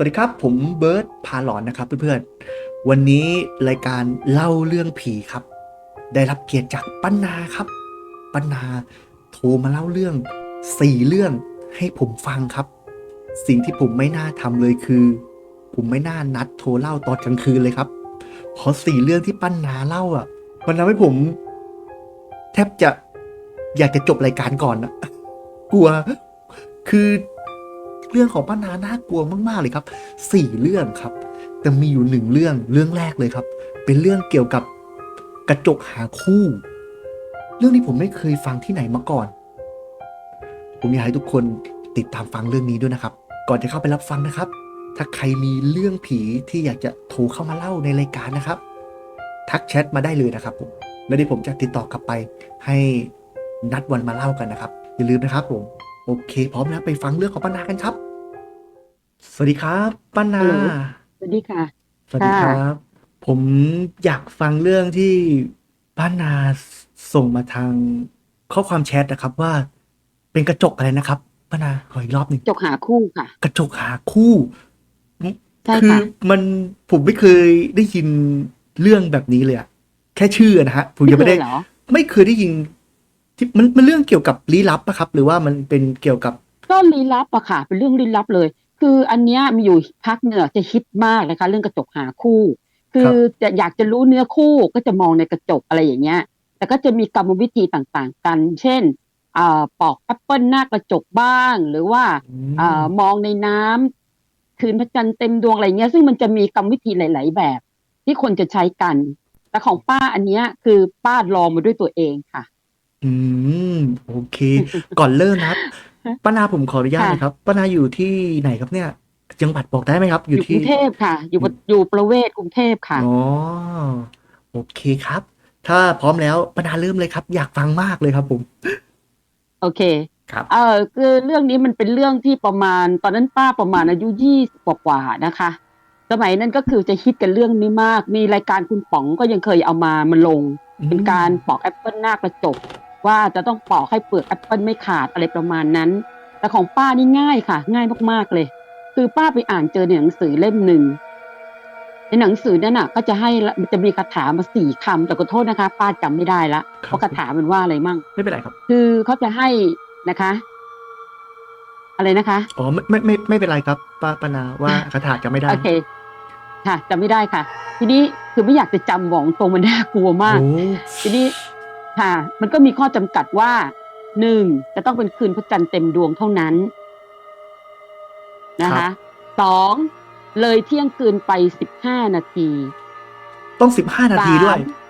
สวัสดีครับผมเบิร์ตพาหลอนนะครับเพื่อนๆ วันนี้รายการเล่าเรื่องผีครับ ได้รับเกียรติจากป้านาครับป้านาโทรมาเล่าเรื่องสี่เรื่องให้ผมฟังครับ สิ่งที่ผมไม่น่าทำเลยคือ ผมไม่น่านัดโทรเล่าตอนกลางคืนเลยครับเพราะสี่เรื่องที่ป้านาเล่าอะ มันทำให้ผม แทบจะอยากจะจบรายการก่อนนะกลัว คือ เรื่องของป้านาน่ากลัวมากๆเลยครับสี่เรื่องครับ แต่มีอยู่หนึ่งเรื่องเรื่องแรกเลยครับ เป็นเรื่องเกี่ยวกับกระจกหาคู่ เรื่องนี้ผมไม่เคยฟังที่ไหนมาก่อน ผมอยากให้ทุกคนติดตามฟังเรื่องนี้ด้วยนะครับ ก่อนจะเข้าไปรับฟังนะครับ ถ้าใครมีเรื่องผีที่อยากจะโทรเข้ามาเล่าในรายการนะครับ ทักแชทมาได้เลยนะครับผมแล้วเดี๋ยวผมจะติดต่อกลับไปให้นัดวันมาเล่ากันนะครับ อย่าลืมนะครับผม โอเค พร้อมแล้วไปฟังเรื่องของป้านากันครับ สวัสดีครับป้านา ฮัลโหล สวัสดีค่ะ สวัสดีครับ ผมอยากฟังเรื่องที่ป้านาส่งมาทางข้อความแชทนะครับ ว่า เป็นกระจกอะไรนะครับป้านาขออีกรอบหนึ่งจกหาคู่ค่ะ กระจกหาคู่ใช่คือค่ะ มันผมไม่เคยได้ยินเรื่องแบบนี้เลยอะแค่ชื่อนะฮะผมยังไม่ได้ เหรอ ไม่เคยได้ยินที่มันมันเรื่องเกี่ยวกับลี้ลับปะครับ หรือว่ามันเป็นเกี่ยวกับ ก็ลี้ลับอะค่ะ เป็นเรื่องลี้ลับเลย คืออันเนี้ยมีอยู่พักเนี่ยจะฮิตมากนะคะ เรื่องกระจกหาคู่ คือจะอยากจะรู้เนื้อคู่ก็จะมองในกระจกอะไรอย่างเงี้ย แต่ก็จะมีกรรมวิธีต่างๆ กัน เช่นอ่าปอกแอปเปิลหน้ากระจกบ้าง หรือว่าอ่ามองในน้ำคืนพระจันทร์เต็มดวงอะไรเงี้ย ซึ่งมันจะมีกรรมวิธีหลาย ๆ แบบ ที่คนจะใช้กัน แต่ของป้าอันเนี้ยคือป้าลองมาด้วยตัวเองค่ะ อืม โอเค ก่อนเริ่มนะครับ ป้านาผมขออนุญาตค่ะ นะครับป้านาอยู่ที่ไหนครับเนี่ย จังหวัดบอกได้ไหมครับ ออยู่ยู่กที่รุงเทพค่ะ อยู่ประอยู่ประเวศกรุงเทพค่ะ อ๋อ โอเคครับ ถ้าพร้อมแล้วป้านาเริ่มเลยครับ อยากฟังมากเลยครับผม โอเค ครับ เออคือเรื่องนี้มันเป็นเรื่องที่ประมาณ ตอนนั้นป้าประมาณอายุยี่สิบกว่าๆนะคะ สมัยนั้นก็คือจะฮิตกันเรื่องนี้มาก มีรายการคุณป๋องก็ยังเคยเอามามาลง เป็นการปอกแอปเปิลหน้ากระจก ว่าจะต้องปอกให้เปลือกแอปเปิลไม่ขาดอะไรประมาณนั้น แต่ของป้านี่ง่ายค่ะ ง่ายมากๆเลย คือป้าไปอ่านเจอในหนังสือเล่มหนึ่งในหนังสือนั่นน่ะ ก็จะให้ละมันจะมีคาถามาสี่คำแต่ขอโทษนะคะ ป้าจำไม่ได้ละครับว่าคาถามันว่าอะไรมั่งไม่เป็นไรครับ คือเขาจะให้นะคะ อะไรนะคะอ๋อไม่ไม่ไม่ไม่เป็นไรครับ ป้าป้านาว่าคาถาจะไม่ได้โอเค ค่ะจำไม่ได้ค่ะ ทีนี้คือไม่อยากจะจำหวองตรงมันน่ากลัวมากโอ้ทีนี้ ค่ะ มันก็มีข้อจำกัดว่าหนึ่งจะต้องเป็นคืนพระจันทร์เต็มดวงเท่านั้นนะคะสองเลยเที่ยงคืนไปสิบห้านาที ต้องสิบห้านาทีด้วย สาม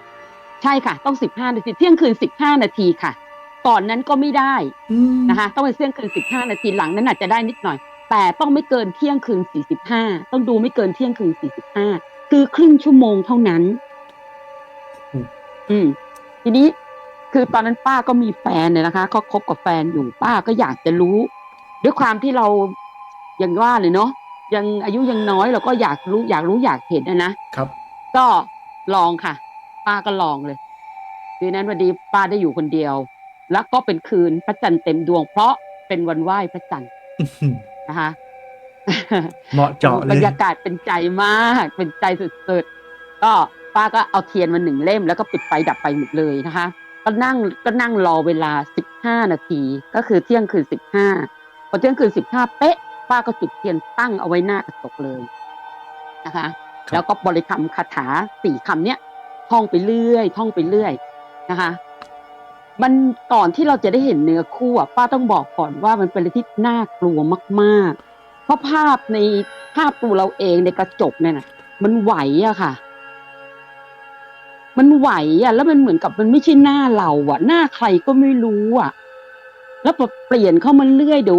ใช่ค่ะ ต้องสิบห้านาทีเที่ยงคืนสิบห้านาทีค่ะ ก่อนนั้นก็ไม่ได้อืมนะคะ ต้องเป็นเที่ยงคืนสิบห้านาทีหลังนั้นอาจจะได้นิดหน่อย แต่ต้องไม่เกินเที่ยงคืนสี่สิบห้าต้องดูไม่เกินเที่ยงคืนสี่สิบห้าคือครึ่งชั่วโมงเท่านั้น อืม ทีนี้ คือตอนนั้นป้าก็มีแฟนเนี่ยนะคะก็คบกับแฟนอยู่ป้าก็อยากจะรู้ ด้วยความที่เรายังว่าเลยเนาะยังอายุยังน้อยเราก็อยากรู้อยากรู้อยากเห็นนะนะครับ ก็ลองค่ะ ป้าก็ลองเลยคืนนั้นวันดีป้าได้อยู่คนเดียว แล้วก็เป็นคืนพระจันทร์เต็มดวง เพราะเป็นวันไหว้พระจันทร์อื้อหือนะคะเหมาะเจาะเลบรยรยากาศเป็นใจมากเป็นใจสุดๆก็ป้าก็เอาเทียนมาหนึ่งเล่ม แล้วก็ปิดไฟดับไปหมดเลยนะคะ ก็นั่งก็นั่งรอเวลาสิบห้านาทีก็คือเที่ยงคืนสิบห้าพอเที่ยงคืนสิบห้าเป๊ะป้าก็จุดเทียนตั้งเอาไว้หน้ากระจกเลยนะคะครับแล้วก็บริกรรมคาถาสี่คำเนี้ยท่องไปเรื่อย ท่องไปเรื่อยนะคะ มันก่อนที่เราจะได้เห็นเนื้อคู่อะป้าต้องบอกก่อนว่ามันเป็นอะไรที่น่ากลัวมาก ๆ เพราะภาพในภาพตัวเราเองในกระจกเนี่ยนะมันไหวอะค่ะ มันไหวอะ แล้วมันเหมือนกับมันไม่ใช่หน้าเราอะหน้าใครก็ไม่รู้อะแล้วพอเปลี่ยนเข้ามาเรื่อยเดี๋ยว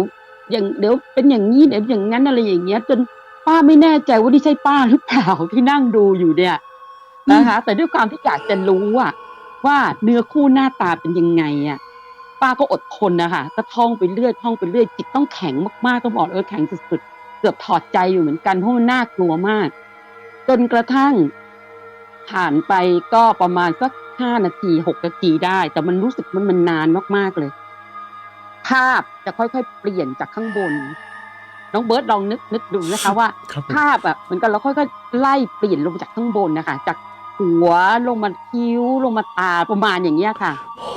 อย่างเดี๋ยวเป็นอย่างนี้เดี๋ยวอย่างนั้นอะไรอย่างเงี้ย จนป้าไม่แน่ใจว่านี่ใช่ป้าหรือเปล่าที่นั่งดูอยู่เนี่ยนะคะ แต่ด้วยความที่อยากจะรู้อะว่าเนื้อคู่หน้าตาเป็นยังไงอะป้าก็อดทนนะคะก็ท่องไปเรื่อยท่องไปเรื่อยจิตต้องแข็งมากๆต้องบอกเออแข็งสุดๆเกือบถอดใจอยู่เหมือนกันเพราะมันน่ากลัวมาก จนกระทั่ง ผ่านไปก็ประมาณสักห้านาทีหกนาทีได้ แต่มันรู้สึกมันมันนานมากๆเลย ภาพจะค่อยๆเปลี่ยนจากข้างบน น้องเบิร์ดลองนึกนึกดูนะคะว่าครับผมภาพแบบเหมือนกับเราค่อยๆไล่เปลี่ยนลงจากข้างบนนะคะ จากหัวลงมาคิ้วลงมาตาประมาณอย่างเงี้ยค่ะโอ้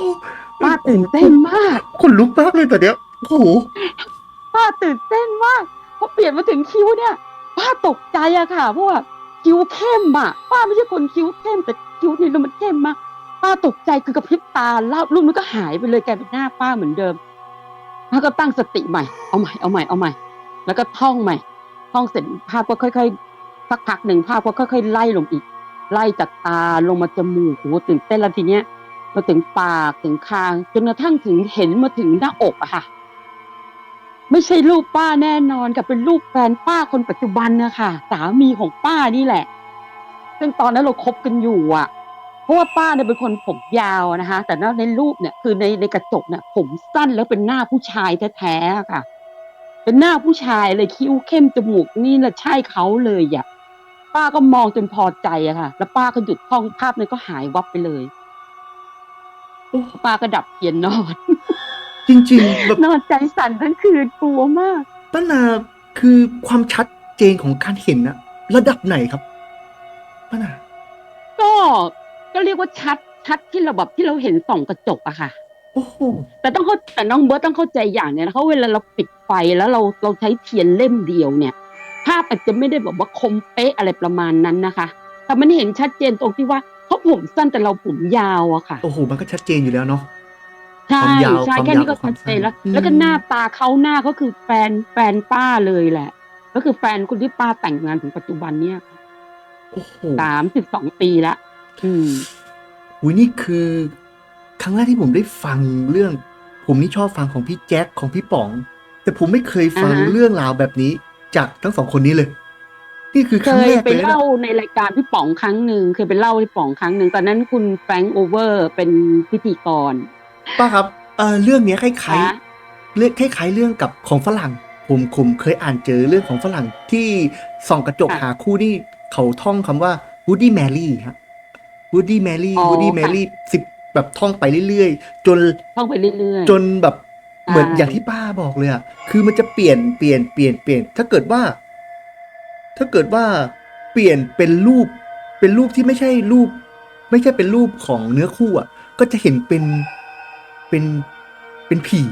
ป้าตื่นเต้นมากคนลุกมากเลยตอนเนี้ยโอ้โหป้าตื่นเต้นมากพอเปลี่ยนมาถึงคิ้วเนี่ยป้าตกใจอะค่ะเพราะว่า คิ้วเข้มอะป้าไม่ใช่คนคิ้วเข้มแต่คิ้วนี่มันเข้มมากป้าตกใจคือกระพริบตาแล้วรูปนั้นก็หายไปเลยกลายเป็นหน้าป้าเหมือนเดิมป้าก็ตั้งสติใหม่เอาใหม่เอาใหม่เอาใหม่ แล้วก็ท่องใหม่ท่องเสร็จภาพก็ค่อย ๆ สักพักหนึ่งภาพก็ค่อยๆไล่ลงอีก ไล่จากตาลงมาจมูกโหตื่นเต้นแล้วทีเนี้ยมาถึงปากถึงคางจนกระทั่งถึงเห็นมาถึงหน้าอกอะค่ะ ไม่ใช่รูปป้าแน่นอนกับเป็นรูปแฟนป้าคนปัจจุบันนะคะสามีของป้านี่แหละ ซึ่งตอนนั้นเราคบกันอยู่อะ เพราะว่าป้าเนี่ยเป็นคนผมยาวนะคะ แต่ในรูปเนี่ยคือในในกระจกเนี่ยผมสั้นแล้วเป็นหน้าผู้ชายแท้ๆอะค่ะ เป็นหน้าผู้ชายเลยคิ้วเข้มจมูกนี่แหละใช่เขาเลยอะป้าก็มองจนพอใจอะค่ะ แล้วป้าก็หยุดท่องภาพนั้นก็หายวับไปเลยป้าก็ดับเทียนนอน จริงๆแบบนอนใจสั่นทั้งคืนกลัวมาก ป้านาคือความชัดเจนของการเห็นนะระดับไหนครับป้านาก็ก็เรียกว่าชัดชัดที่เราแบบที่เราเห็นส่องกระจกอะค่ะ โอ้โหแต่ต้องเข้าแต่น้องเบิร์ตต้องเข้าใจอย่างเนี้ยนะคะเวลาเราปิดไฟแล้วเราเราใช้เทียนเล่มเดียวเนี่ย ภาพอาจจะไม่ได้แบบว่าคมเป๊ะอะไรประมาณนั้นนะคะ แต่มันเห็นชัดเจนตรงที่ว่าเขาผมสั้นแต่เราผมยาวอะค่ะ โอ้โหมันก็ชัดเจนอยู่แล้วเนาะ ใช่ความยาวใช่ความแค่ยาวนี้ก็กับควาชัมดเจนแล้วสั้นแล้วก็อืม หน้าตาเขาหน้าก็คือแฟนแฟนป้าเลยแหละ ก็คือแฟนคนที่ป้าแต่งงานถึงปัจจุบันเนี่ยโอ้โหสามสิบสองปีละอืม อุ้ยนี่คือ ครั้งแรกที่ผมได้ฟังเรื่อง ผมนี่ชอบฟังของพี่แจ็คของพี่ป๋อง แต่ผมไม่เคยฟังอ่าฮะ เรื่องราวแบบนี้ จากทั้งสองคนนี้เลย นี่คือคเครั้งยแรกไปเลยนะเล่าในรายการพี่ป๋องครั้งหนึ่งเคยไปเล่าให้พี่ป๋องครั้งหนึ่งตอนนั้นคุณแฟรงค์โอเวอร์เป็นพิธีกร ป้าครับเออเรื่องเนี้ยคล้ายคะๆเรื่องคล้ายๆเรื่องกับของฝรั่งผมผมเคยอ่านเจอเรื่องของฝรั่งที่ส่องกระจกค่ะ หาคู่นี่เขาท่องคำว่า Woody Mary ฮะ Woody Mary อ๋อ Woody ค่ะ Mary สิบแบบท่องไปเรื่อยๆ จน ท่องไปเรื่อยๆจนแบบเหมือนใช่อย่างที่ป้าบอกเลยอะคือมันจะเปลี่ยนเปลี่ยนเปลี่ยนเปลี่ยน ถ้าเกิดว่า ถ้าเกิดว่าเปลี่ยนเป็นรูป เป็นรูปที่ไม่ใช่รูป ไม่ใช่เป็นรูปของเนื้อคู่อะก็จะเห็นเป็น เป็นเป็นผี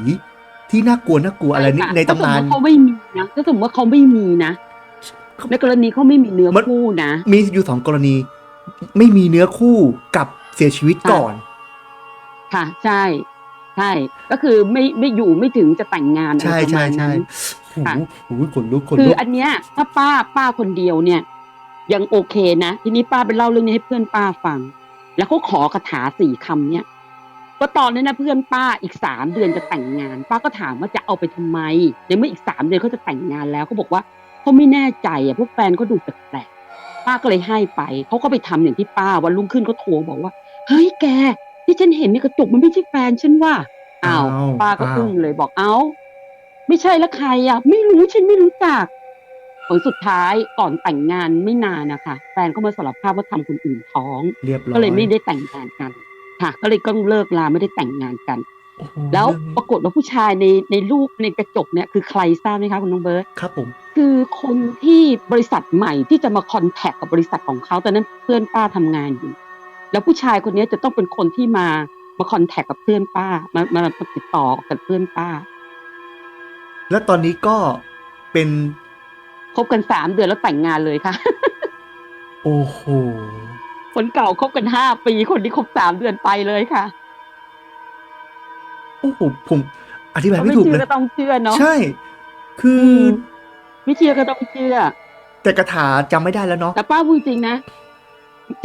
ที่น่ากลัวน่ากลัวอะไรนี่ช่ค่ะในตำนานถ้สมมติเขาไม่มีนะถ้าสมมติว่าเขาไม่มีนะในกรณีเขาไม่มีเนื้อมันคู่นะมีอยู่สองกรณี ไม่มีเนื้อคู่กับเสียชีวิตก่อน ค่ะใช่ใช่ ก็คือไม่ไม่อยู่ไม่ถึงจะแต่งงานอะไรใช่ประใช่มาณใช่นั้นโอ้ค่ะโหขนลุกขนคือลุกอันเนี้ย ถ้าป้าป้าคนเดียวเนี่ย ยังโอเคนะ ทีนี้ป้าไปเล่าเรื่องนี้ให้เพื่อนป้าฟัง แล้วเขาขอคาถาสี่คำเนี่ย ก็ตอนนั้นนะเพื่อนป้าอีกสามเดือนจะแต่งงาน ป้าก็ถามว่าจะเอาไปทำไมในเมื่ออีกสามเดือนเขาจะแต่งงานแล้วเขาบอกว่าเขาไม่แน่ใจอะพวกแฟนก็ดูแปลกๆป้าก็เลยให้ไปเขาก็ไปทำอย่างที่ป้าวันรุ่งขึ้นก็โทรบอกว่า เฮ้ยแก ที่ฉันเห็นในกระจกมันไม่ใช่แฟนฉันว่าอ้าวอ้าวป้าก็อ้าวอึ้งเลยบอกเอ้าไม่ใช่แล้วใครอะ ไม่รู้ฉันไม่รู้จักผลสุดท้ายก่อนแต่งงานไม่นานนะคะแฟนก็มาสารภาพว่าทำคนอื่นท้องเรียบร้อยก็เลยไม่ได้แต่งงานกัน ค่ะ ก็เลยต้องเลิกลาไม่ได้แต่งงานกันโอ้โหแล้วเรื่องนี้ปรากฏว่าผู้ชายในในรูปในกระจกเนี่ยคือใครทราบไหมคะคุณน้องเบิร์ตครับผมคือคนที่บริษัทใหม่ที่จะมาคอนแทคกับบริษัทของเขาตอนนั้นเพื่อนป้าทำงานอยู่ แล้วผู้ชายคนนี้จะต้องเป็นคนที่มามาคอนแทคกับเพื่อนป้ามามามาติดต่อกับเพื่อนป้า แล้วตอนนี้ก็เป็นคบกันสามเดือนแล้วแต่งงานเลยค่ะ โอ้โห คนเก่าคบกันห้าปีคนที่คบสามเดือนไปเลยค่ะโอ้โหผมอธิบายถ้าไม่ไม่ถูกเชื่เลอยก็ต้องเชื่อเนาะใช่ คืออมไม่เชื่อก็ต้องเชื่อ แต่กระถาจำไม่ได้แล้วเนาะแต่ป้าพูดจริงนะ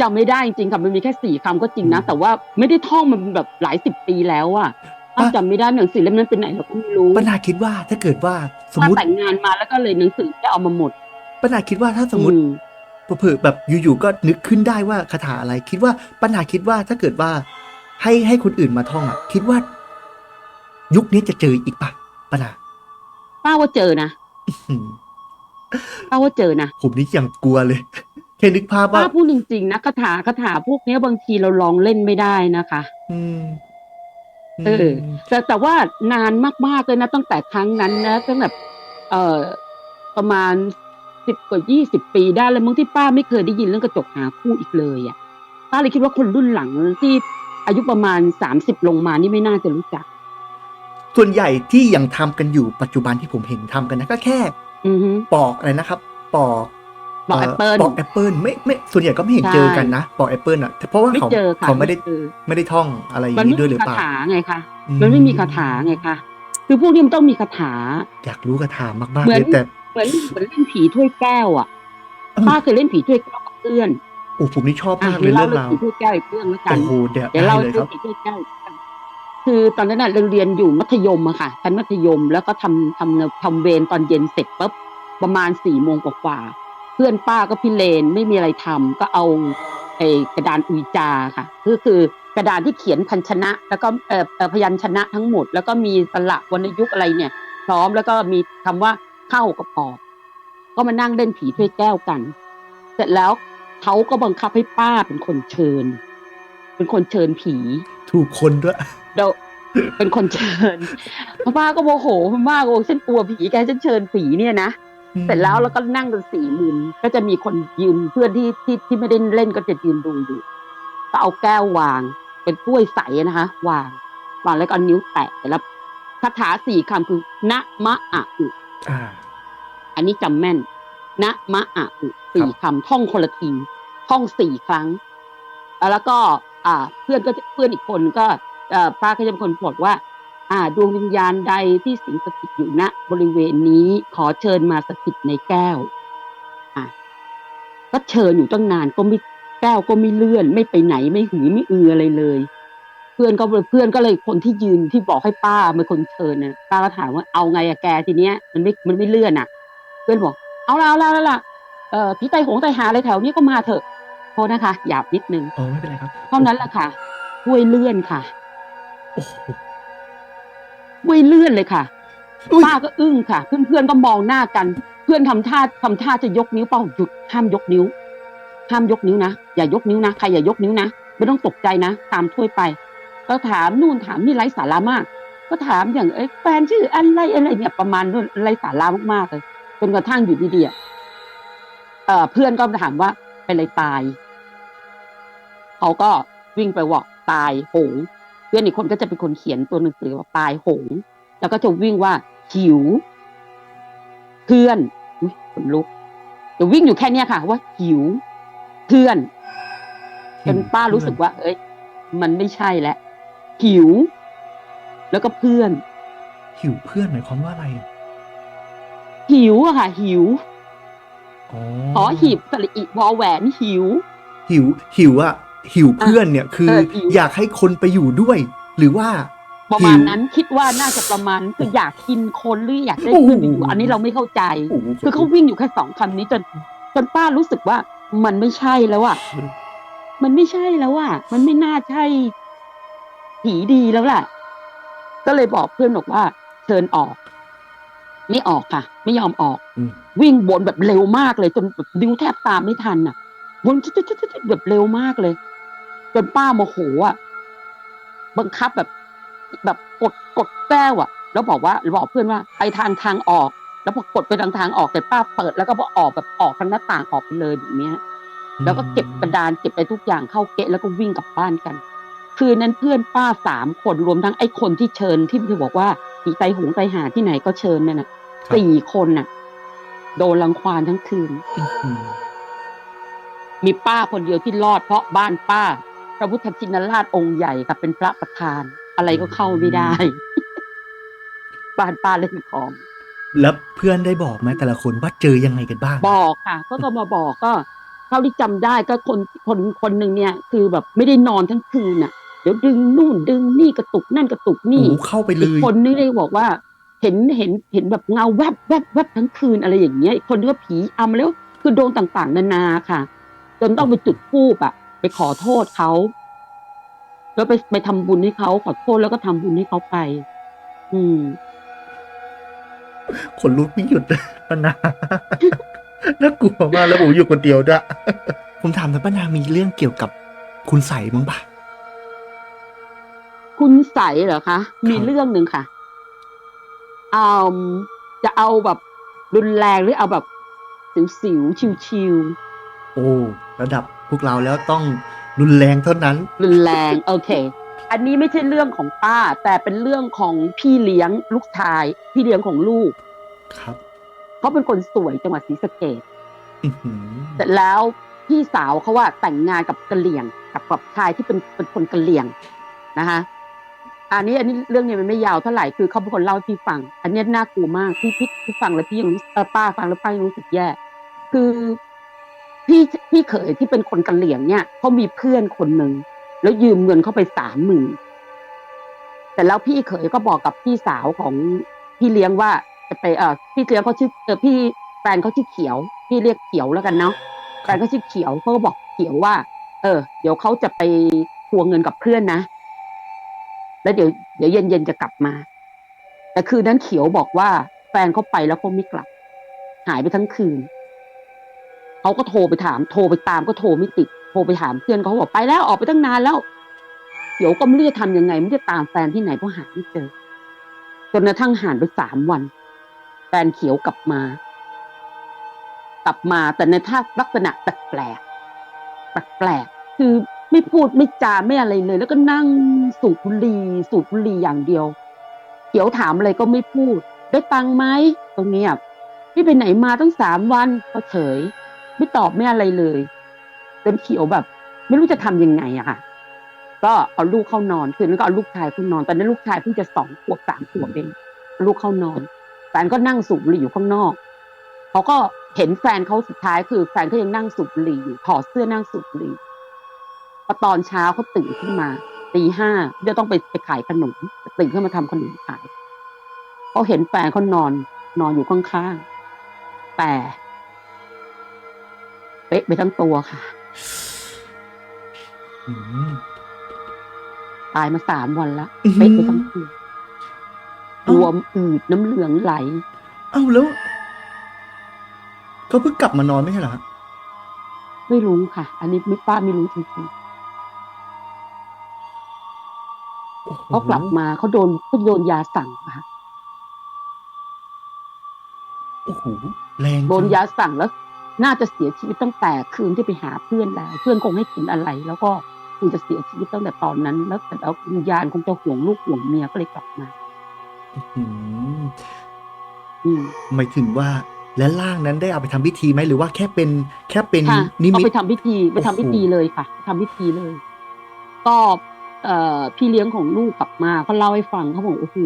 จำไม่ได้จริงๆค่ะมันมีแค่สี่คำก็จริงนะอืมแต่ว่าไม่ได้ท่องมันแบบหลายสิบปีแล้วอะป้าป้าจำไม่ได้หนังสือเล่มนั้นเป็นไหนเราก็ไม่รู้ป้านาคิดว่าถ้าเกิดว่า สมป้ามติแต่งงานมาแล้วก็เลยหนังสือได้เอามาหมดป้านาคิดว่าถ้าสมมติอื เผื่อๆแบบอยู่ๆก็นึกขึ้นได้ว่าคาถาอะไร คิดว่าป้านาคิดว่าถ้าเกิดว่าให้ให้คนอื่นมาท่องอะ คิดว่า ยุคนี้จะเจออีกปะป้านาป้าว่าเจอนะอืมป้าว่าเจอนะผมนี่ยังกลัวเลยแค่นึกภาพว่าป้าพูดจริงๆนะคาถาคาถาพวกเนี้ยบางทีเราลองเล่นไม่ได้นะคะ อืมเออแต่แต่ว่านานมากๆเลยนะตั้งแต่ครั้งนั้นนะตั้งแต่เอ่อประมาณ สิบกว่ายี่สิบปีได้แล้วมั้งที่ป้าไม่เคยได้ยินเรื่องกระจกหาคู่อีกเลยอะป้าเลยคิดว่าคนรุ่นหลังที่อายุประมาณสามสิบลงมานี่ไม่น่าจะรู้จัก ส่วนใหญ่ที่ยังทำกันอยู่ปัจจุบันที่ผมเห็นทำกันนะก็แค่อือฮึปอกอะไรนะครับ ปอกปอกแอปเปิลปอกแอปเปิลไม่ไม่ส่วนใหญ่ก็ไม่เห็นใช่เจอกันนะปอกแอปเปิลอะเพราะว่าไม่เขาเจอค่ะเขาไม่ได้เจอไม่ได้ท่องอะไรอย่ามันงไม่นี้ด้วยหมีรือคาเปล่าถาไงคะอืมันไม่มีคาถาไงคะคือพวกนี้มันต้องมีคาถา อยากรู้คาถามากๆเหมืเลอนยแต่ เหมือนเหมือนเล่นผีถ้วยแก้วอะเออป้าเคยเล่นผีถ้วยแก้วกับเพื่อนโอ้ผมนี่ชอบอะมากเลยเล่าเรื่องเรื่องราวผีถ้วยแก้วอีกเรื่องแล้วกันโอ้โหเดี๋ยวเดี๋ยวได้เล่าเลยเรื่คอรังบผีถ้วยแก้วอีกเรื่องคือตอนนั้นน่ะเรียนเรียนอยู่มัธยมอะค่ะชั้นมัธยมแล้วก็ทำทำทำเวรตอนเย็นเสร็จปุ๊บประมาณสี่โมงกว่าๆเพื่อนป้าก็พิเรนไม่มีอะไรทำก็เอาไอ้กระดานอุยจาค่ะคือคือกระดานที่เขียนพันชนะ แล้วก็เอ่อเอ่อพยัญชนะทั้งหมด แล้วก็มีสระวรรณยุกต์อะไรเนี่ย พร้อมแล้วก็มีคำว่า เข้ากับออก ก็มานั่งเล่นผีถ้วยแก้วกัน เสร็จแล้วเขาก็บังคับให้ป้าเป็นคนเชิญ เป็นคนเชิญผี ถูกคนด้วยเดยวเป็นคนเชิญป้าก็โมโหมากโอ้ฉันกลัวผีแกฉันเชิญผีเนี่ยนะเสร็จแล้วแล้วก็นั่งกันสี่มุมก็จะมีคนยืนเพื่อนที่ที่ที่ไม่ได้เล่นก็จะยืนดูอยู่ก็เอาแก้ววาง เป็นถ้วยใสนะคะ วางวางแล้วก็เอานิ้วแตะเสร็จแล้วคาถาสี่คำคือนะมะอะอุ อ่าอันนี้จำแม่น นะมะอะอุสี่คำท่องคนละทีท่องสี่ครั้ง แล้วก็ อ่า เพื่อนก็จะเพื่อนอีกคนก็เอ่อป้าก็จะเป็นคนบอกว่า อ่า ดวงวิญญาณใดที่สิงสถิตอยู่ณบริเวณนี้ขอเชิญมาสถิตในแก้ว อะก็เชิญอยู่ตั้งนานก็ไม่แก้วก็ไม่เลื่อน ไม่ไปไหนไม่หือไม่อืออะไรเลย เพื่อนก็เพื่อนก็เลยคนที่ยืนที่บอกให้ป้าเป็นคนเชิญนะป้าก็ถามว่าเอาไงอะแกทีเนี้ยมันไม่มันไม่เลื่อนอะเพื่ อนบอกเอาละเอาละเอาละเอ่อพี่ไตหงไตหาอะไรแถวนี้ก็มาเถอะโทษนะคะหยาบนิดนึงอ๋อไม่เป็นไรครับเท่านั้นแหละค่ะช่วยเลื่อนค่ะโอ้โหช่วยเลื่อนเลยค่ะอุ๊ยป้าก็อึ้งค่ะ เพื่อนๆก็มองหน้ากัน เพื่อนทำท่าทำท่าจะยกนิ้วป้าบอกหยุดห้ามยกนิ้ว ห้ามยกนิ้วนะอย่ายกนิ้วนะใครอย่ายกนิ้วนะไม่ต้องตกใจนะตามถ้วยไป ก็ถามนู่นถามนี่ไร้สาระมาก ก็ถามอย่างเอ้ยแฟนชื่ออะไรอะไรเนี่ยประมาณนู่นไร้สาระมากๆเลย จนกระทั่งอยู่ดีๆเอ่อเพื่อนก็ถามว่าเป็นอะไรตายเขาก็วิ่งไปบอกตายโหงเพื่อนอีกคนก็จะเป็นคนเขียนตัวหนังสือว่าตายโหงแล้วก็จะวิ่งว่าหิว เพื่อนอุ้ยขนลุกจะวิ่งอยู่แค่เนี้ยค่ะ ว่าหิว เพื่อนจนป้ารู้สึกว่า เอ้ย มันไม่ใช่แล้วหิว แล้วก็เพื่อนหิวเพื่อนหมายความว่าอะไร หิวอะค่ะ หิวอ๋อขอหีบสระอิวอแหวนหิว หิว หิวอะหิวเพื่อนเนี่ยคือเออหิวอยากให้คนไปอยู่ด้วย หรือว่า ประมาณหิวนั้นคิดว่าน่าจะประมาณคืออยากกินคนหรืออยากได้โอ้โหเพื่อนไปอยู่อันนี้เราไม่เข้าใจโอ้โหคือเขาวิ่งอยู่แค่สองคำนี้จนจนป้ารู้สึกว่า มันไม่ใช่แล้วอะมันไม่ใช่แล้วอะมันไม่น่าใช่ผีดีแล้วแหละก็เลยบอกเพื่อนบอกว่า เชิญออก ไม่ออกค่ะ ไม่ยอมออก อืม วิ่งวนแบบเร็วมากเลยจนแบบนิ้วแทบตามไม่ทันอะวนจิ๊ดๆๆๆแบบเร็วมากเลยจนป้าโมโหอะบังคับแบบ แบบกดกดแก้วอะ แล้วบอกว่าบอกเพื่อนว่าไปทางทางออก แล้วพอกดไปทางทางออกแต่ป้าเปิดแล้วก็พอออกแบบออกทางหน้าต่างออกไปเลยแบบเนี้ย แล้วก็เก็บกระดานเก็บไปทุกอย่างเข้าเกะแล้วก็วิ่งกลับบ้านกัน คืนนั้นเพื่อนป้าสามคนรวมทั้งไอ้คนที่เชิญที่เธอบอกว่าผีไตหงไตหาที่ไหนก็เชิญนั่นน่ะ ครับ สี่คนน่ะ โดนรังควานทั้งคืน อืมมีป้าคนเดียวที่รอดเพราะบ้านป้า พระพุทธชินราชองค์ใหญ่ค่ะเป็นพระประธาน อะไรก็เข้าไม่ได้ บ้านป้าเล่นของ แล้วเพื่อนได้บอกไหมแต่ละคนว่าเจอยังไงกันบ้างบอกค่ะก็ก็มาบอกก็เท่าที่จำได้ก็คนคนคนหนึ่งเนี่ย คือแบบไม่ได้นอนทั้งคืนน่ะ เดี๋ยวดึงนู่นดึงนี่กระตุกนั่นกระตุกโอ้นี่โหเข้าไปเลอีกยคนนึงได้บอกว่า เห็นเห็นเห็นแบบเงาแวบแวบแวบทั้งคืนอะไรอย่างเงี้ยอีกคนนึงว่าผีอำแล้วคือโดนต่างๆ นานาค่ะ จนต้องไปจุดธูปอะไปขอโทษเขาแล้วไปไปทำบุญให้เขาขอโทษแล้วก็ทำบุญให้เขาไป อืมขนลุกไม่หยุดปนาน่ากลัวมากแล้วผมอยู่คนเดียวด้วยผมถามแต่ป้านามีเรื่องเกี่ยวกับคุณใส่มั้งปะคุณใสเหรอคะ มีครับเรื่องหนึ่งค่ะเอา จะเอาแบบรุนแรงหรือเอาแบบสิวๆชิวโอ้ระดับพวกเราแล้วต้องรุนแรงเท่านั้นๆรุนแรงโอเค อันนี้ไม่ใช่เรื่องของป้า แต่เป็นเรื่องของพี่เลี้ยงลูกชาย พี่เลี้ยงของลูก ครับเขาเป็นคนสวยจังหวัดศรีสะเกษอื้อหือเสร็จแล้วพี่สาวเขาว่าแต่งงานกับกะเหลี่ยงกับกับชายที่เป็นเป็นคนกะเหลี่ยงนะคะ อันนี้อันนี้เรื่องนี้มันไม่ยาวเท่าไหร่คือเขาเป็นคนเล่าให้พี่ฟัง อันนี้น่ากลัวมากพี่พี่พี่ฟังแล้วพี่ยังรู้เออป้าฟังแล้วป้ายังรู้สึกแย่ คือพี่พี่เขยที่เป็นคนกะเหลี่ยงเนี่ยเขามีเพื่อนคนหนึ่งแล้วยืมเงินเข้าไปสามหมื่นแต่แล้วพี่เขยก็บอกกับพี่สาวของพี่เลี้ยงว่าจะไปเออพี่เลี้ยงเขาชื่อเออพี่แฟนเขาชื่อเขียว พี่เรียกเขียวแล้วกันเนาะแฟนก็ชื่อเขียวเขาก็บอกเขียวว่า เออ เดี๋ยวเขาจะไปทวงเงินกับเพื่อนนะ แล้วเดี๋ยวเดี๋ยวเย็นเย็นๆจะกลับมา แต่คืนนั้นเขียวบอกว่า แฟนเขาไปแล้วเขาไม่กลับ หายไปทั้งคืนเขาก็โทรไปถาม โทรไปตามก็โทรไม่ติด โทรไปถามเพื่อนเขาบอกไปแล้วออกไปตั้งนานแล้วเขียวก็ไม่รู้จะทำยังไงไม่รู้จะตามแฟนที่ไหนเพราะหาไม่เจอจนกระทั่งห่านไปสามวัน แฟนเขียวกลับมา กลับมาแต่ในท่าลักษณะแปลกแปลกคือ ไม่พูดไม่จาไม่อะไรเลย แล้วก็นั่งสูบบุหรี่สูบบุหรี่อย่างเดียว เขียวถามอะไรก็ไม่พูด ได้ตังค์ไหมตรงเงียบพี่ไปไหนมาตั้งสามวันก็เฉย ไม่ตอบไม่อะไรเลยจนเขียวแบบ ไม่รู้จะทำยังไงอะค่ะ ก็เอาลูกเข้านอนคืนนั้นก็เอาลูกชายเข้านอนตอนนั้นลูกชายเพิ่งจะสองขวบสามขวบเองลูกเข้านอนแฟนก็นั่งสูบบุหรี่อยู่ข้างนอกเขาก็เห็นแฟนเขาสุดท้ายคือแฟนเขายังนั่งสูบบุหรี่อยู่ถอดเสื้อนั่งสูบบุหรี่ พอตอนเช้าเขาตื่นขึ้นมาตีห้าจะต้องไปไปขายขนมตื่นขึ้นมาทำขนมขายเขาเห็นแฟนเขานอน นอนอยู่ข้างๆแต่เป๊ะไปทั้งตัวค่ะอืมตายมาสามวันละอื้อหือเป๊ะไปทั้งตัวบวมอืดน้ำเหลืองไหล เอ้าแล้วเขาเพิ่งกลับมานอนไม่ใช่เหรอฮะไม่รู้ค่ะ อันนี้ไม่ป้าไม่รู้จริงโอ้โหๆ เขากลับมาเขาโดนเขาโดนยาสั่งค่ะโอ้โหแรงจังโดนยาสั่งแล้ว น่าจะเสียชีวิตตั้งแต่คืนที่ไปหาเพื่อนแล้ว เพื่อนคงให้กินอะไร แล้วก็คงจะเสียชีวิตตั้งแต่ตอนนั้น แล้วแต่แล้ววิญญาณคงจะห่วงลูกห่วงเมียก็เลยกลับมาอืมอืมหมายถึงว่าและร่างนั้นได้เอาไปทำพิธีไหมหรือว่าแค่เป็น แค่เป็นค่ะนิเอามิตไปทำพิธีไปทำพิธีเลยค่ะทำพิธีเลย ก็เอ่อ พี่เลี้ยงของลูกกลับมาเขาเล่าให้ฟังเขาบอกโอ้โห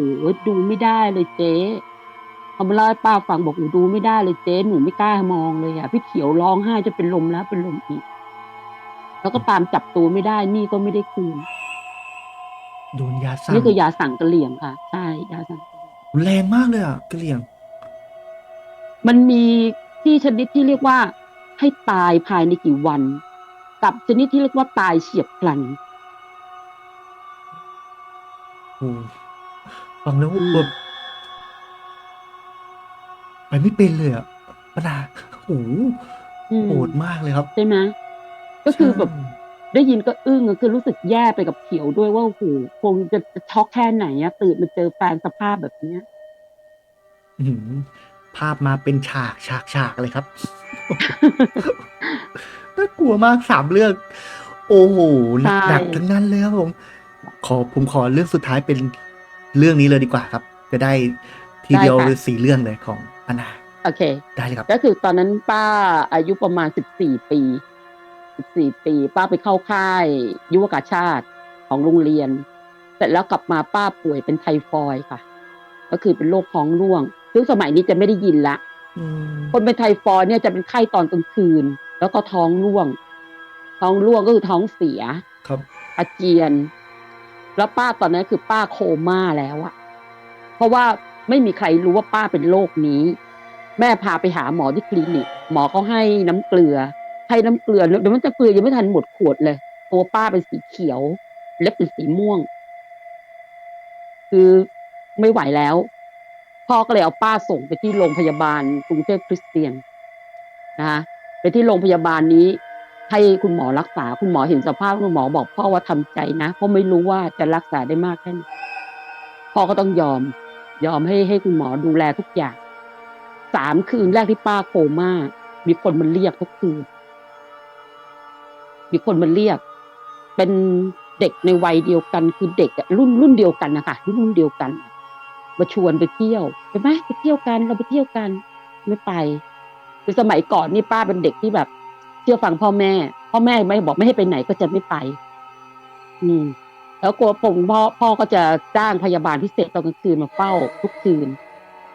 ดูไม่ได้เลยเจ๊เขามาเล่าให้ป้าฟังบอกโอ้ดูไม่ได้เลยเจ๊หนูไม่กล้ามองเลยอะพี่เขียวร้องไห้จะเป็นลมแล้วเป็นลมอีก แล้วก็ตามจับตัวไม่ได้หนี่ก็ไม่ได้คืนโดนยาสั่งนี่คือยาสั่งกระเหลี่ยงค่ะใช่ยาสั่งกะเหรี่ยงแรงมากเลยอะกระเหลี่ยง มันมีที่ชนิดที่เรียกว่าให้ตายภายในกี่วัน กับชนิดที่เรียกว่าตายเฉียบพลัน ฟังแล้วอืมแบบไปไม่เป็นเลยอะปนาโอ้โหอืมโหดมากเลยครับ ใช่ไหมก็คือแบบใช่ได้ยินก็อึ้งอะคือรู้สึกแย่ไปกับเขียวด้วยว่าโอ้โหคงจะจะช็อกแค่ไหนอะตื่นมาเจอแฟนสภาพแบบเนี้ยอื้อหือภาพมาเป็นฉากฉากฉากเลยครับน่ากลัวมากสามเรื่อง โอ้โหหนักใช่หนักทั้งนั้นเลยครับผม ขอผมขอเรื่องสุดท้ายเป็นเรื่องนี้เลยดีกว่าครับ จะได้ทีเดียวเลยสี่เรื่องเลยของอนาโอเค ได้เลยครับ ก็คือตอนนั้นป้าอายุประมาณสิบสี่ปีสิบสี่ปี ป้าไปเข้าค่ายยุวกาชาติของโรงเรียน เสร็จแล้วกลับมาป้าป่วยเป็นไทฟอยด์ค่ะ ก็คือเป็นโรคท้องร่วง ซึ่งสมัยนี้จะไม่ได้ยินละอืมคนเป็นไทฟอยด์เนี่ยจะเป็นไข้ตอนกลางคืน แล้วก็ท้องร่วง ท้องร่วงก็คือท้องเสีย ครับ อาเจียน แล้วป้าตอนนั้นคือป้าโคม่าแล้วอะเพราะว่าไม่มีใครรู้ว่าป้าเป็นโรคนี้ แม่พาไปหาหมอที่คลินิก หมอเขาให้น้ำเกลือ ให้น้ำเกลือเดี๋ยวมันจะเกลือยังไม่ทันหมดขวดเลย ตัวป้าเป็นสีเขียว เล็บเป็นสีม่วง คือไม่ไหวแล้ว พ่อก็เลยเอาป้าส่งไปที่โรงพยาบาลกรุงเทพคริสเตียนนะคะไปที่โรงพยาบาลนี้ ให้คุณหมอรักษาคุณหมอเห็นสภาพคุณหมอบอกพ่อว่าทำใจนะเพราะไม่รู้ว่าจะรักษาได้มากแค่ไหนพ่อก็ต้องยอม ยอมให้ให้คุณหมอดูแลทุกอย่างสามคืนแรกที่ป้าโคม่ามีคนมันเรียกทุกคืนมีคนมันเรียก เป็นเด็กในวัยเดียวกันคือเด็กรุ่นรุ่นเดียวกันนะคะรุ่นรุ่นเดียวกันมาชวนไปเที่ยวไปไหมไปเที่ยวกันเราไปเที่ยวกัน ไม่ไปคือสมัยก่อนนี่ป้าเป็นเด็กที่แบบ เชื่อฟังพ่อแม่ พ่อแม่ไม่บอกไม่ให้ไปไหนก็จะไม่ไป อืม แล้วกลัวผมพ่อพ่อก็จะจ้างพยาบาลพิเศษตอนกลางคืนมาเฝ้าทุกคืน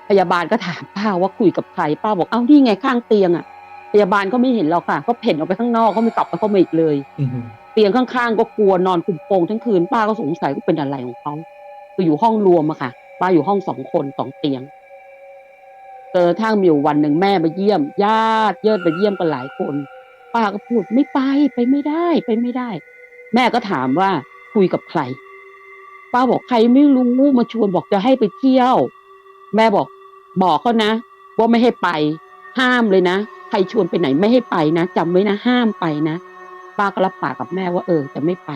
พยาบาลก็ถามป้าว่าคุยกับใครป้าบอกเอ้านี่ไงข้างเตียงอะ พยาบาลก็ไม่เห็นหรอกค่ะ ก็เพ่นออกไปข้างนอกเขาไม่กลับมาเข้ามาอีกเลยอืมเตียงข้างๆก็กลัวนอนคุมโปงทั้งคืนป้าก็สงสัยว่าเป็นอะไรของเขาคืออยู่ห้องรวมอะค่ะ ป้าอยู่ห้องสองคนสองเตียงเจอทั้งมีอยู่วันหนึ่งแม่มาเยี่ยมญาติเยิดไปเยี่ยมกันหลายคน ป้าก็พูดไม่ไปไปไม่ได้ไปไม่ได้ แม่ก็ถามว่าคุยกับใคร ป้าบอกใครไม่รู้มาชวนบอกจะให้ไปเที่ยว แม่บอกบอกเขานะ ว่าไม่ให้ไป ห้ามเลยนะ ใครชวนไปไหนไม่ให้ไปนะจำไว้นะห้ามไปนะป้าก็รับปากกับแม่ว่าเออ จะไม่ไป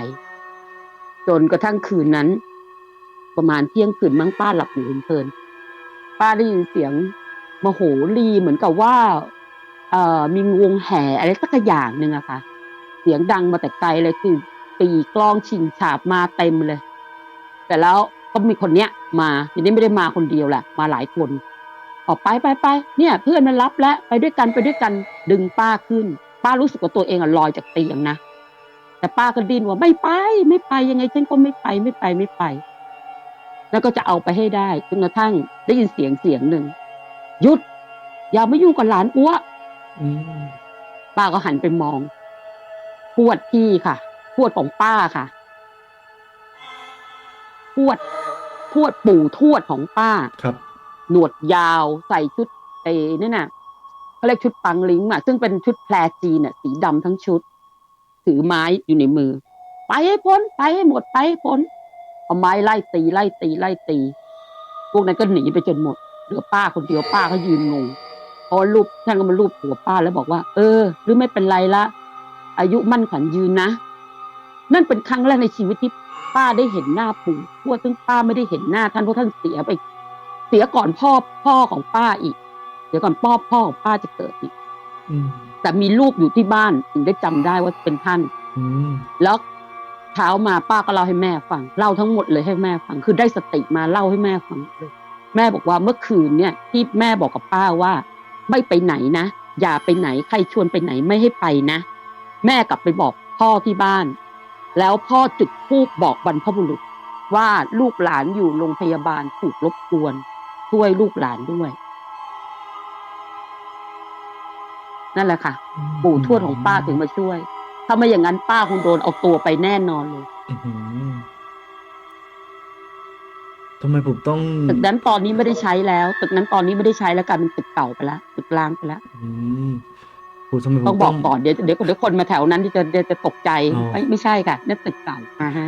จนกระทั่งคืนนั้น ประมาณเที่ยงคืนมั้งป้าหลับอยู่เพลินป้าได้ยินเสียงมโหรีเหมือนกับว่า เอ่อมีวงแห่อะไรสักอย่างหนึ่งอะค่ะ เสียงดังมาแต่ไกลเลยคือปีกล้องชิงฉาบมาเต็มเลย แต่แล้วก็มีคนเนี้ยมาทีนี้ไม่ได้มาคนเดียวแหละมาหลายคนออกไปไปไปเนี่ย เพื่อนมันรับแล้วไปด้วยกันไปด้วยกันดึงป้าขึ้น ป้ารู้สึกว่าตัวเองอะลอยจากเตียงนะแต่ป้าก็ดิ้นว่าไม่ไป ไม่ไปยังไงฉันก็ไม่ไปไม่ไปไม่ไป แล้วก็จะเอาไปให้ได้จนกระทั่งได้ยินเสียงเสียงหนึ่งหยุด อย่ามายุ่งกับหลานอ้ว อืมป้าก็หันไปมองพวดพี่ค่ะพวดของป้าค่ะพวดพวดปู่ทวดของป้า ครับ หนวดยาวใส่ชุดไอ้นั่นน่ะเขาเรียกชุดปังลิงอะ ซึ่งเป็นชุดแพรจีนอะสีดำทั้งชุด ถือไม้อยู่ในมือ ไปให้พ้นไปให้หมดไปให้พ้นเอาไม้ไล่ตีไล่ตีไล่ตี พวกนั้นก็หนีไปจนหมดเหลือป้าคนเดียวป้าก็ยืนงง พอรูปท่านก็มารูปหัวป้าแล้วบอกว่า เออ หรือไม่เป็นไรละ อายุมั่นขวัญยืนนะ นั่นเป็นครั้งแรกในชีวิตที่ป้าได้เห็นหน้าปู่ทวดซึ่งป้าไม่ได้เห็นหน้าท่านเพราะท่านเสียไป เสียก่อนพ่อพ่อของป้าอีก เดี๋ยวก่อนพ่อพ่อของป้าจะเกิดอีกอืมแต่มีรูปอยู่ที่บ้านถึงได้จำได้ว่าเป็นท่านอืมแล้วเช้ามาป้าก็เล่าให้แม่ฟังเล่าทั้งหมดเลยให้แม่ฟังคือได้สติมาเล่าให้แม่ฟังเลยแม่บอกว่าเมื่อคืนเนี่ยที่แม่บอกกับป้าว่า ไม่ไปไหนนะ อย่าไปไหนใครชวนไปไหนไม่ให้ไปนะ แม่กลับไปบอกพ่อที่บ้าน แล้วพ่อจุดธูปบอกบรรพบุรุษว่าลูกหลานอยู่โรงพยาบาลถูกรบกวน ช่วยลูกหลานด้วย นั่นแหละค่ะ ปู่ทวดของป้าถึงมาช่วย ถ้าไม่อย่างนั้นป้าคงโดนเอาตัวไปแน่นอนเลยอื้อหือทำไมผมต้องตึกนั้นตอนนี้ไม่ได้ใช้แล้ว ตึกนั้นตอนนี้ไม่ได้ใช้แล้วกลายเป็นตึกเก่าไปแล้ว ตึกร้างไปแล้วอืมผมทำไมผม ต้องบอกก่อนเดี๋ยวเดี๋ยวเดี๋ยวคนมาแถวนั้นที่จะเดี๋ยวจะตกใจอ๋อไม่ไม่ใช่ค่ะนั่นตึกเก่าอ่าฮะ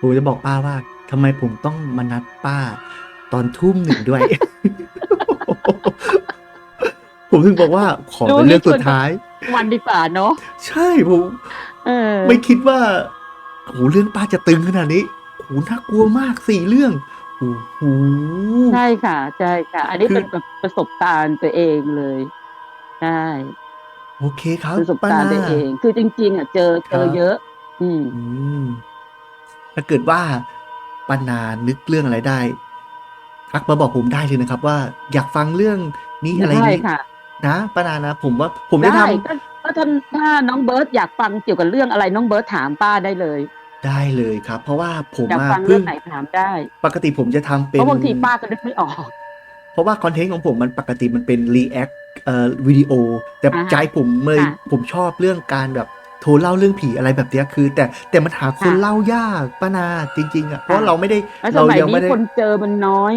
ผมจะบอกป้าว่าทำไมผมต้องมานัดป้า ตอนทุ่มหนึ่งด้วย ผมถึงบอกว่าขอเป็นเรื่องสุดท้าย วันดีกว่าเนาะใช่ผมเออไม่คิดว่าโหเรื่องป้าจะตึงขนาดนี้โหน่ากลัวมากสี่เรื่องโอ้โห ใช่ค่ะใช่ค่ะ อันนี้คือเป็นแบบประสบการณ์ตัวเองเลยใช่โอเคครับประสบป้าการณ์นาตัวเอง คือจริง ๆ อะ เจอเจอครับเยอะอืมอืมถ้าเกิดว่าป้านานึกเรื่องอะไรได้ทักมาบอกผมได้เลยนะครับ ว่าอยากฟังเรื่องนี้อะไรได้นี้ค่ะนะป้านานะ ผมว่าผมจะได้ทำก็ก็ถ้าถ้าน้องเบิร์ตอยากฟังเกี่ยวกับเรื่องอะไรน้องเบิร์ตถามป้าได้เลย ได้เลยครับ เพราะว่าผมอยากอะฟังเรื่เพิ่องงไหนถามได้ ปกติผมจะทำเป็นเพราะบางทีป้าก็นึกไม่ออก เพราะว่าคอนเทนต์ของผมมันปกติมันเป็นรีแอคเอ่อวิดีโอ แต่อ่าฮะใจผมเลยค่ะผมชอบเรื่องการแบบโทรเล่าเรื่องผีอะไรแบบเนี้ยคือ แต่แต่มันหาคนค่ะเล่ายากป้านาจริง ๆอะเพราะค่ะ เราไม่ได้แล้วสเรามัยยังไม่นี้ได้คนเจอมันน้อย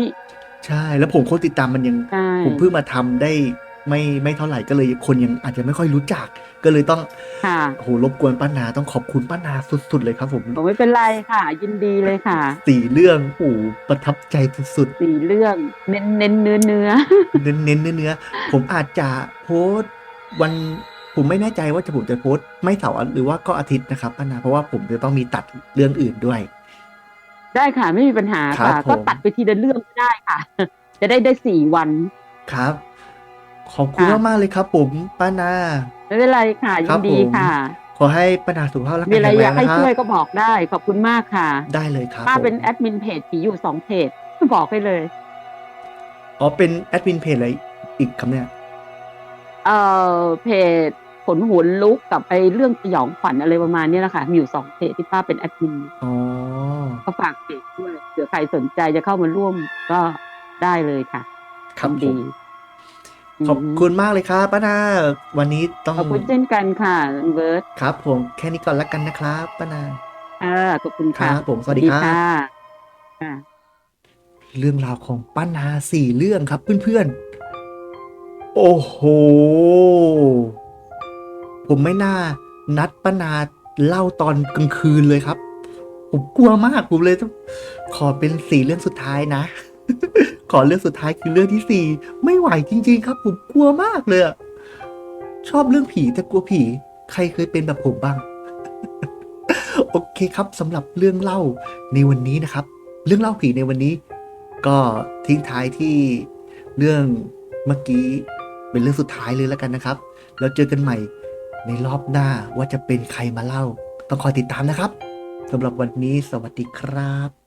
ใช่ แล้วผมคนติดตามมันยัง ใช่ผมเพิ่งมาทำได้ ไม่ไม่เท่าไหร่ก็เลยคนยังอาจจะไม่ค่อยรู้จัก ก็เลยต้องค่ะโหรบกวนป้านาต้องขอบคุณป้านาสุด ๆ เลยครับผมผมไม่เป็นไรค่ะ ยินดีเลยค่ะ สี่เรื่องโอ้โหประทับใจสุดๆ สี่เรื่องเน้นเน้นเนื้อเนื้อเน้นเน้นเนื้อเนื้อผมอาจจะโพสต์วันผมไม่แน่ใจว่าจะผมจะโพสต์ไม่เสาร์หรือว่าก็อาทิตย์นะครับป้านาเพราะว่าผมจะต้องมีตัดเรื่องอื่นด้วย ได้ค่ะไม่มีปัญหาครัค่ะ บผม ก็ตัดไปทีละเรื่องก็ได้ค่ะ จะได้ได้สี่วัน ครับ ขอบคุณค่ะ มากๆเลยครับผมป้านา ไม่เป็นไรค่ะครัยิบนดีผม ค่ะ ขอให้ป้านาสุขภาพร่างมีกายอะไรแข็งอแรยากงให้นะครัช่วยบก็บอกได้ ขอบคุณมากค่ะ ได้เลยครับป้าเป็นผมแอดมินเพจผีอยู่สองเพจบอกไปเลย อ๋อเป็นแอดมินเพจอะไรอีกครับเนี่ย เอ่อเพจขนหัวลุกกับไอเรื่องสยองขวัญอะไรประมาณเนี้ยนะคะมีอยู่สองเพจที่ป้าเป็นแอดมินอ๋อ ก็ฝากเพจด้วยเผื่อใครสนใจจะเข้ามาร่วมก็ได้เลยค่ะครับผยินมดี ขอบคุณมากเลยครับป้านาวันนี้ต้องขอบคุณเช่นกันค่ะเบิร์ตครับ ผมแค่นี้ก่อนละกันนะครับป้านาอ่าขอบคุณคค่ะรับผมสวัสดีครับค่ะค่ะเรื่องราวของป้านาสี่เรื่องครับเพื่อนๆ โอ้โห ผมไม่น่านัดป้านาเล่าตอนกลางคืนเลยครับ ผมกลัวมากผมเลยต้องขอเป็นสี่เรื่องสุดท้ายนะ ขอเรื่องสุดท้ายคือเรื่องที่สี่ไม่ไหวจริง ๆ ครับ ผมกลัวมากเลยชอบเรื่องผีแต่กลัวผี ใครเคยเป็นแบบผมบ้าง โอเคครับสำหรับเรื่องเล่าในวันนี้นะครับ เรื่องเล่าผีในวันนี้ ก็ทิ้งท้ายที่เรื่องเมื่อกี้เป็นเรื่องสุดท้ายเลยแล้วกันนะครับ แล้วเจอกันใหม่ในรอบหน้าว่าจะเป็นใครมาเล่า ต้องคอยติดตามนะครับสำหรับวันนี้สวัสดีครับ